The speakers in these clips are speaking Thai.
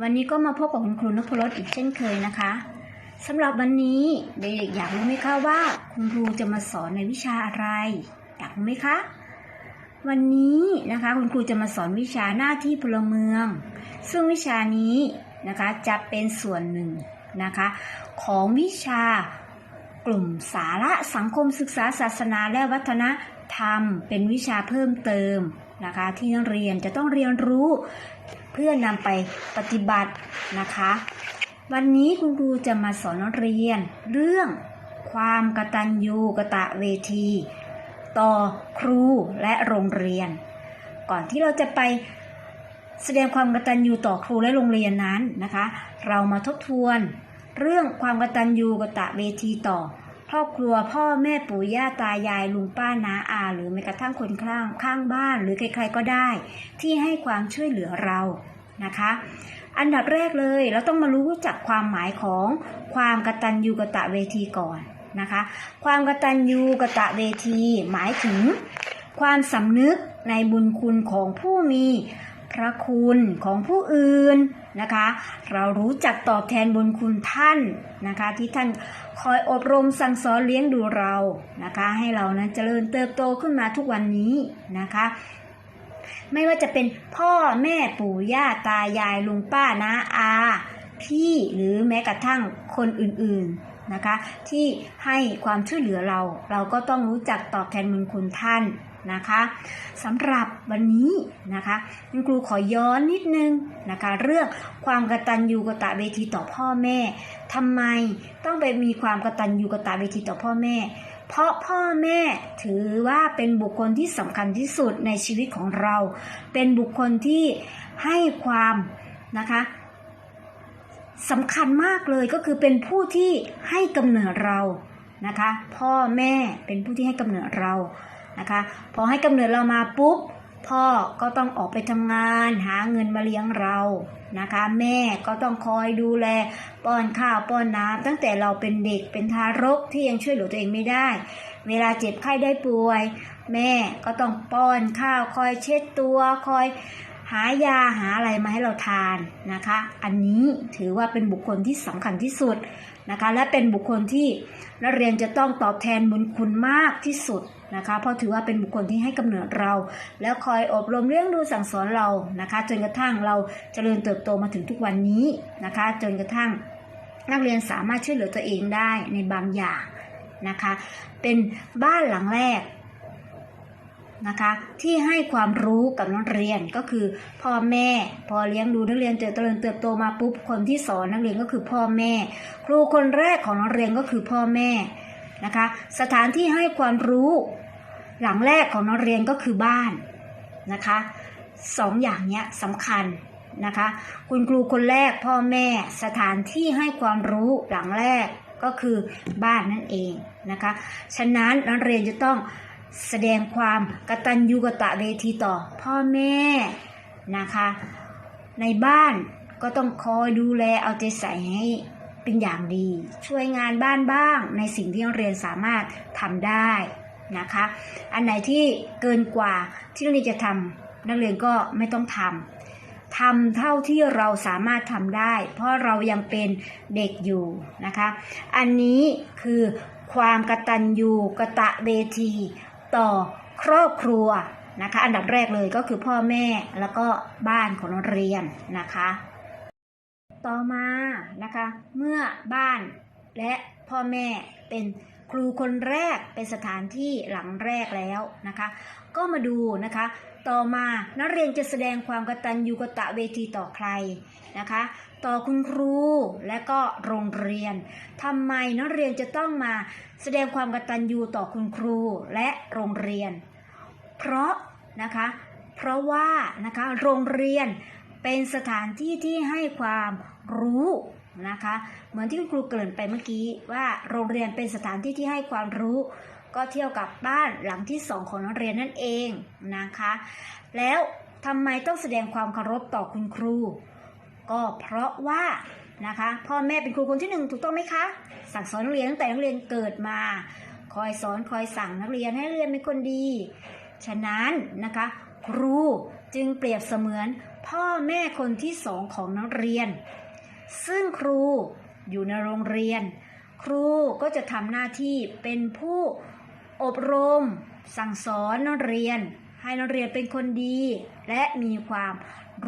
วันนี้ก็มาพบกับคุณครูนพรสอีกเช่นเคยนะคะสำหรับวันนี้เด็กๆอยากรู้ไหมคะว่า คุณครูจะมาสอนในวิชาอะไร อยากรู้ไหมคะ วันนี้นะคะคุณครูจะมาสอนวิชาหน้าที่พลเมือง ซึ่งวิชานี้นะคะจะเป็นส่วนหนึ่งนะคะ ของวิชากลุ่มสาระสังคมศึกษาศาสนาและวัฒน ธรรม เป็นวิชาเพิ่มเติมนะคะที่นักเรียนจะต้องเรียนรู้เพื่อนำไปปฏิบัตินะคะ วันนี้คุณครูจะมาสอนนักเรียน เรื่องความกตัญญูกะตะเวที ต่อครูและโรงเรียน ก่อนที่เราจะไปแสดงความกตัญญูต่อครูและโรงเรียนนั้นนะคะ เรามาทบทวน เรื่องความกตัญญูกะตะเวทีต่อ ครอบครัวพ่อแม่ปู่ย่าตายายลุงป้าน้าอา หรือแม้กระทั่งคนข้างข้างบ้าน หรือใครๆก็ได้ ที่ให้ความช่วยเหลือเรานะคะ อันดับแรกเลยเราต้องมารู้จักความหมายของความกตัญญูกะตะเวทีก่อนนะคะ ความกตัญญูกะตะเวที หมายถึง ความสำนึกในบุญคุณของผู้มีพระคุณของผู้อื่น นะคะ เรารู้จักตอบแทนบุญคุณท่านนะคะ ที่ท่านคอยอบรมสั่งสอนเลี้ยงดูเรานะคะ ให้เรานั้นเจริญเติบโตขึ้นมาทุกวันนี้นะคะ ไม่ว่าจะเป็นพ่อแม่ปู่ย่าตายายลุงป้าน้าอา พี่หรือแม้กระทั่งคนอื่นๆนะคะ ที่ให้ความช่วยเหลือเรา เราก็ต้องรู้จักตอบแทนบุญคุณท่าน นะคะสำหรับวันนี้นะคะคุณครูขอย้อนนิดนึงนะคะเรื่องความกตัญญูกตเวทีต่อพ่อแม่ทำไมต้องไปมีความกตัญญูกตเวทีต่อพ่อแม่ เพราะพ่อแม่ถือว่าเป็นบุคคลที่สำคัญที่สุดในชีวิตของเรา เป็นบุคคลที่ให้ความนะคะสำคัญมากเลยก็คือเป็นผู้ที่ให้กำเนิดเรานะคะ พ่อแม่เป็นผู้ที่ให้กำเนิดเรา นะคะ พอให้กำเนิดเรามาปุ๊บพ่อก็ต้องออกไปทำงานหาเงินมาเลี้ยงเรานะคะ แม่ก็ต้องคอยดูแลป้อนข้าวป้อนน้ำตั้งแต่เราเป็นเด็กเป็นทารกที่ยังช่วยเหลือตัวเองไม่ได้ เวลาเจ็บไข้ได้ป่วย แม่ก็ต้องป้อนข้าวคอยเช็ดตัวคอยหายาหาอะไรมาให้เราทานนะคะ อันนี้ถือว่าเป็นบุคคลที่สำคัญที่สุด นะคะ และเป็นบุคคลที่นักเรียนจะต้องตอบแทนบุญคุณมากที่สุดนะคะ เพราะถือว่าเป็นบุคคลที่ให้กำเนิดเรา แล้วคอยอบรมเลี้ยงดูสั่งสอนเรานะคะ จนกระทั่งเราจเจริญเติบโตมาถึงทุกวันนี้นะคะ จนกระทั่งนักเรียนสามารถช่วยเหลือตัวเองได้ในบางอย่างนะคะ เป็นบ้านหลังแรก นะคะ ที่ให้ความรู้กับนักเรียนก็คือพ่อแม่ พอเลี้ยงดูนักเรียนเจริญเติบโตมาปุ๊บคนที่สอนนักเรียนก็คือพ่อแม่ ครูคนแรกของนักเรียนก็คือพ่อแม่นะคะ สถานที่ให้ความรู้หลังแรกของนักเรียนก็คือบ้านนะคะสองอย่างเนี้ยสำคัญนะคะ คุณครูคนแรกพ่อแม่สถานที่ให้ความรู้หลังแรกก็คือบ้านนั่นเองนะคะ ฉะนั้นนักเรียนจะต้อง แสดงความกตัญญูกตะเวทีต่อพ่อแม่นะคะ ในบ้านก็ต้องคอยดูแลเอาใจใส่ให้เป็นอย่างดี ช่วยงานบ้านบ้างในสิ่งที่นักเรียนสามารถทำได้นะคะ อันไหนที่เกินกว่าที่นักเรียนจะทำนักเรียนก็ไม่ต้องทำทำเท่าที่เราสามารถทำได้ เพราะเรายังเป็นเด็กอยู่นะคะ อันนี้คือความกตัญญูกะตะเวที ต่อครอบครัวนะคะ อันดับแรกเลยก็คือพ่อแม่แล้วก็บ้านของโรงเรียนนะคะ ต่อมานะคะ เมื่อบ้านและพ่อแม่เป็น ครูคนแรกเป็นสถานที่หลังแรกแล้วนะคะ ก็มาดูนะคะ ต่อมานักเรียนจะแสดงความกตัญญูกตะเวทีต่อใครนะคะ ต่อคุณครูและก็โรงเรียนทำไมนักเรียนจะต้องมาแสดงความกตัญญูต่อคุณครูและโรงเรียน เพราะนะคะเพราะว่านะคะโรงเรียนเป็นสถานที่ที่ให้ความรู้ นะคะ เหมือนที่คุณครูเกริ่นไปเมื่อกี้ว่าโรงเรียนเป็นสถานที่ที่ให้ความรู้ ก็เที่ยวกับบ้านหลังที่สองของนักเรียนนั่นเองนะคะ แล้วทำไมต้องแสดงความเคารพต่อคุณครู ก็เพราะว่านะคะพ่อแม่เป็นครูคนที่หนึ่งถูกต้องไหมคะ สั่งสอนนักเรียนตั้งแต่นักเรียนเกิดมา คอยสอนคอยสั่งนักเรียนให้เรียนเป็นคนดี ฉะนั้นนะคะ ครูจึงเปรียบเสมือนพ่อแม่คนที่สองของนักเรียน ซึ่งครูอยู่ในโรงเรียน ครูก็จะทำหน้าที่เป็นผู้อบรม สั่งสอนนักเรียน ให้นักเรียนเป็นคนดี และมีความ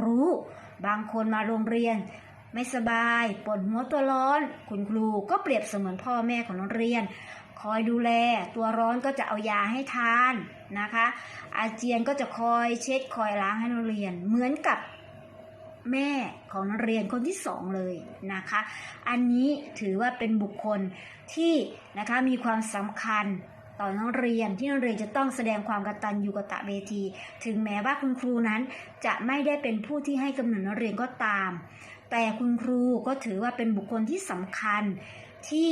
รู้ บางคนมาโรงเรียน ไม่สบายปวดหัวตัวร้อน คุณครูก็เปรียบเสมือนพ่อแม่ของนักเรียน คอยดูแล ตัวร้อนก็จะเอายาให้ทานนะคะ อาเจียนก็จะคอยเช็ดคอยล้างให้นักเรียน เหมือนกับ แม่ของนักเรียนคนที่สองเลยนะคะ อันนี้ถือว่าเป็นบุคคลที่นะคะมีความสำคัญต่อนักเรียนที่นักเรียนจะต้องแสดงความกตัญญูกตเวที ถึงแม้ว่าคุณครูนั้นจะไม่ได้เป็นผู้ที่ให้กำเนิดนักเรียนก็ตาม แต่คุณครูก็ถือว่าเป็นบุคคลที่สำคัญที่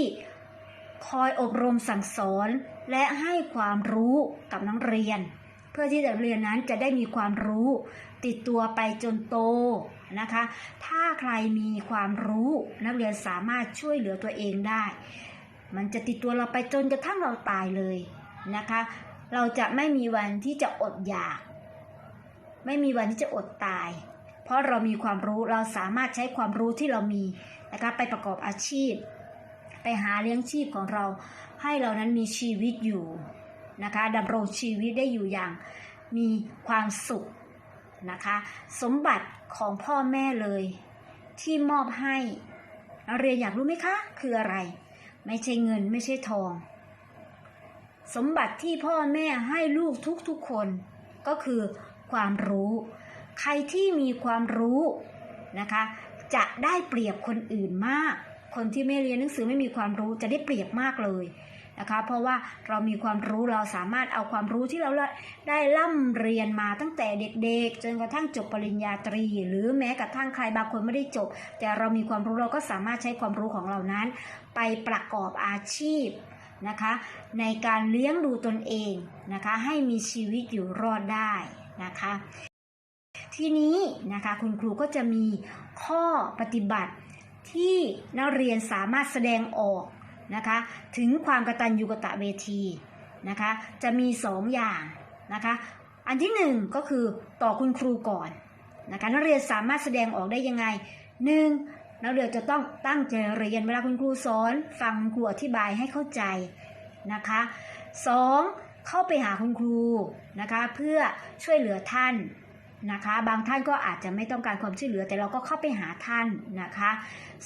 คอยอบรมสั่งสอนและให้ความรู้กับนักเรียน เพื่อที่นักเรียนนั้นจะได้มีความรู้ ติดตัวไปจนโตนะคะ ถ้าใครมีความรู้นักเรียนสามารถช่วยเหลือตัวเองได้ มันจะติดตัวเราไปจนกระทั่งเราตายเลยนะคะ เราจะไม่มีวันที่จะอดอยาก ไม่มีวันที่จะอดตาย เพราะเรามีความรู้เราสามารถใช้ความรู้ที่เรามีนะคะไปประกอบอาชีพ ไปหาเลี้ยงชีพของเราให้เรานั้นมีชีวิตอยู่ นะคะดำรงชีวิตได้อยู่อย่างมีความสุขนะคะ สมบัติของพ่อแม่เลย ที่มอบให้เรียนอยากรู้ไหมคะ คืออะไร ไม่ใช่เงินไม่ใช่ทอง สมบัติที่พ่อแม่ให้ลูกทุกๆคน ก็คือความรู้ ใครที่มีความรู้นะคะ จะได้เปรียบคนอื่นมาก คนที่ไม่เรียนหนังสือไม่มีความรู้จะได้เปรียบมากเลย นะคะ เพราะว่าเรามีความรู้เราสามารถเอาความรู้ที่เราได้ร่ำเรียนมาตั้งแต่เด็กๆ จนกระทั่งจบปริญญาตรี หรือแม้กระทั่งใครบางคนไม่ได้จบ แต่เรามีความรู้เราก็สามารถใช้ความรู้ของเรานั้น ไปประกอบอาชีพนะคะในการเลี้ยงดูตนเองนะคะให้มีชีวิตอยู่รอดได้นะคะ ทีนี้นะคะคุณครูก็จะมีข้อปฏิบัติที่นักเรียนสามารถแสดงออก นะคะถึงความกระตัญญูกะตะเวทีนะคะจะมีสองอย่างนะคะอันที่หนึ่งก็คือต่อคุณครูก่อนนะคะนักเรียนสามารถแสดงออกได้ยังไงหนึ่งนักเรียนจะต้องตั้งใจเรียนเวลาคุณครูสอน ฟังคุณครูอธิบายให้เข้าใจนะคะสองเข้าไปหาคุณครูนะคะเพื่อช่วยเหลือท่านนะคะบางท่านก็อาจจะไม่ต้องการความช่วยเหลือแต่เราก็เข้าไปหาท่านนะคะ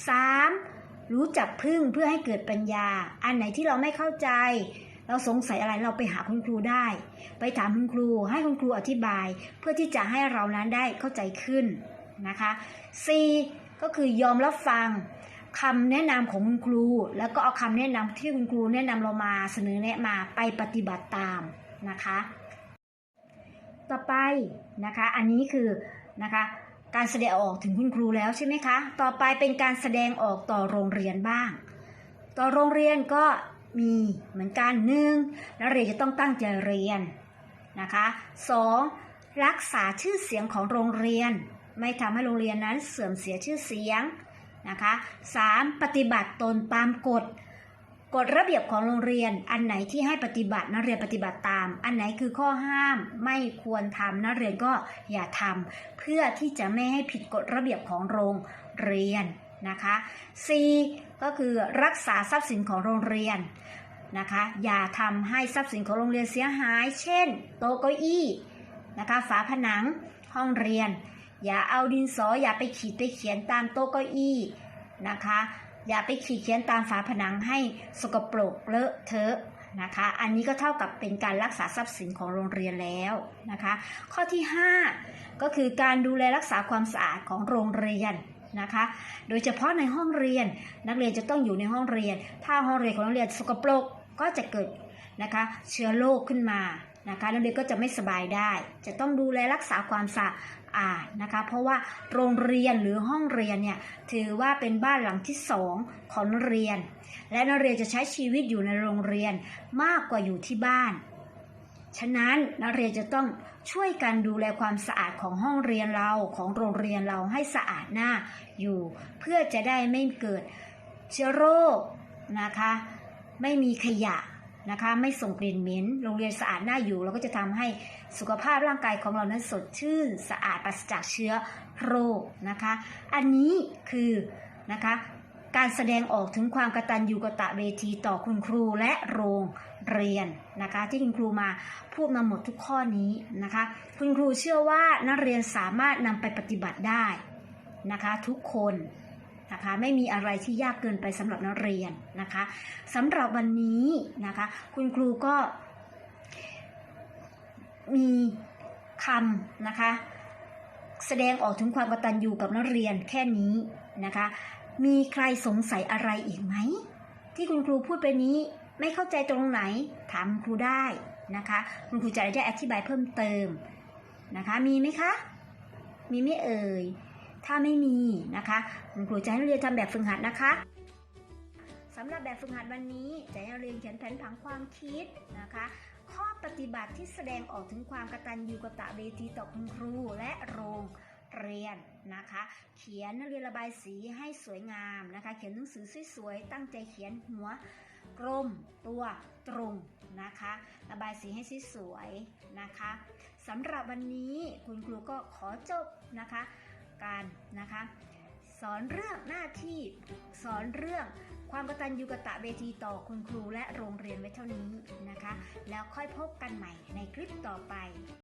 สาม รู้จักพึ่งเพื่อให้เกิดปัญญา อันไหนที่เราไม่เข้าใจ เราสงสัยอะไรเราไปหาคุณครูได้ ไปถามคุณครูให้คุณครูอธิบาย เพื่อที่จะให้เรานั้นได้เข้าใจขึ้นนะคะ C ก็คือยอมรับฟังคำแนะนำของคุณครู แล้วก็เอาคำแนะนำที่คุณครูแนะนำเรามาเสนอแนะมาไปปฏิบัติตามนะคะ ต่อไปนะคะ อันนี้คือนะคะ การแสดงออกถึงคุณครูแล้วใช่ไหมคะ ต่อไปเป็นการแสดงออกต่อโรงเรียนบ้าง ต่อโรงเรียนก็มีเหมือนกันหนึ่งนักเรียนจะต้องตั้งใจเรียนนะคะสองรักษาชื่อเสียงของโรงเรียน ไม่ทำให้โรงเรียนนั้นเสื่อมเสียชื่อเสียงนะคะสามปฏิบัติตนตามกฎ กฎระเบียบของโรงเรียน อันไหนที่ให้ปฏิบัตินักเรียนปฏิบัติตาม อันไหนคือข้อห้ามไม่ควรทำนักเรียนก็อย่าทำเพื่อที่จะไม่ให้ผิดกฎระเบียบของโรงเรียนนะคะ C ก็คือรักษาทรัพย์สินของโรงเรียนนะคะ อย่าทำให้ทรัพย์สินของโรงเรียนเสียหาย เช่น โต๊ะเก้าอี้นะคะฝาผนังห้องเรียน อย่าเอาดินสออย่าไปขีดไปเขียนตามโต๊ะเก้าอี้นะคะ อย่าไปขีดเขียนตามฝาผนังให้สกปรกเลอะเทอะนะคะ อันนี้ก็เท่ากับเป็นการรักษาทรัพย์สินของโรงเรียนแล้วนะคะ ข้อที่ 5 ก็คือการดูแลรักษาความสะอาดของโรงเรียนนะคะ โดยเฉพาะในห้องเรียน นักเรียนจะต้องอยู่ในห้องเรียน ถ้าห้องเรียนของนักเรียนสกปรกก็จะเกิดนะคะเชื้อโรคขึ้นมานะคะนักเรียนก็จะไม่สบายได้ จะต้องดูแลรักษาความสะอาด นะคะ เพราะว่าโรงเรียนหรือห้องเรียนเนี่ยถือว่าเป็นบ้านหลังที่สองของนักเรียน และนักเรียนจะใช้ชีวิตอยู่ในโรงเรียนมากกว่าอยู่ที่บ้าน ฉะนั้นนักเรียนจะต้องช่วยกันดูแลความสะอาดของห้องเรียนเราของโรงเรียนเราให้สะอาดหน้าอยู่ เพื่อจะได้ไม่เกิดเชื้อโรคนะคะ ไม่มีขยะ นะคะ ไม่ส่งกลิ่นเหม็นโรงเรียนสะอาดน่าอยู่แล้วก็จะทำให้สุขภาพร่างกายของเรานั้นสดชื่นสะอาดปราศจากเชื้อโรคนะคะ อันนี้คือนะคะการแสดงออกถึงความกตัญญูกตะเวทีต่อคุณครูและโรงเรียนนะคะ ที่คุณครูมาพูดมาหมดทุกข้อนี้นะคะ คุณครูเชื่อว่านักเรียนสามารถนำไปปฏิบัติได้นะคะ ทุกคน นะคะไม่มีอะไรที่ยากเกินไปสำหรับนักเรียนนะคะสำหรับวันนี้นะคะคุณครูก็มีคำนะคะแสดงออกถึงความกตัญญูกับนักเรียนแค่นี้นะคะมีใครสงสัยอะไรอีกไหม ที่คุณครูพูดไปนี้ไม่เข้าใจตรงไหนถามครูได้นะคะคุณครูจะได้อธิบายเพิ่มเติมนะคะมีไหมคะ มีไม่เอ่ย ถ้าไม่มีนะคะคุณครูจะให้นักเรียนทำแบบฝึกหัดนะคะสำหรับแบบฝึกหัดวันนี้จะให้นักเรียนเขียนแผนผังความคิดนะคะ ข้อปฏิบัติที่แสดงออกถึงความกตัญญูกตเวทีต่อคุณครูและโรงเรียนนะคะ เขียนนักเรียนระบายสีให้สวยงามนะคะ เขียนหนังสือสวยๆตั้งใจเขียนหัวกลมตัวตรงนะคะ ระบายสีให้สวยๆนะคะสำหรับวันนี้คุณครูก็ขอจบนะคะ การนะคะ สอนเรื่องหน้าที่สอนเรื่องความกตัญญูกะตะเวทีต่อคุณครูและโรงเรียนไว้เท่านี้นะคะ แล้วค่อยพบกันใหม่ในคลิปต่อไป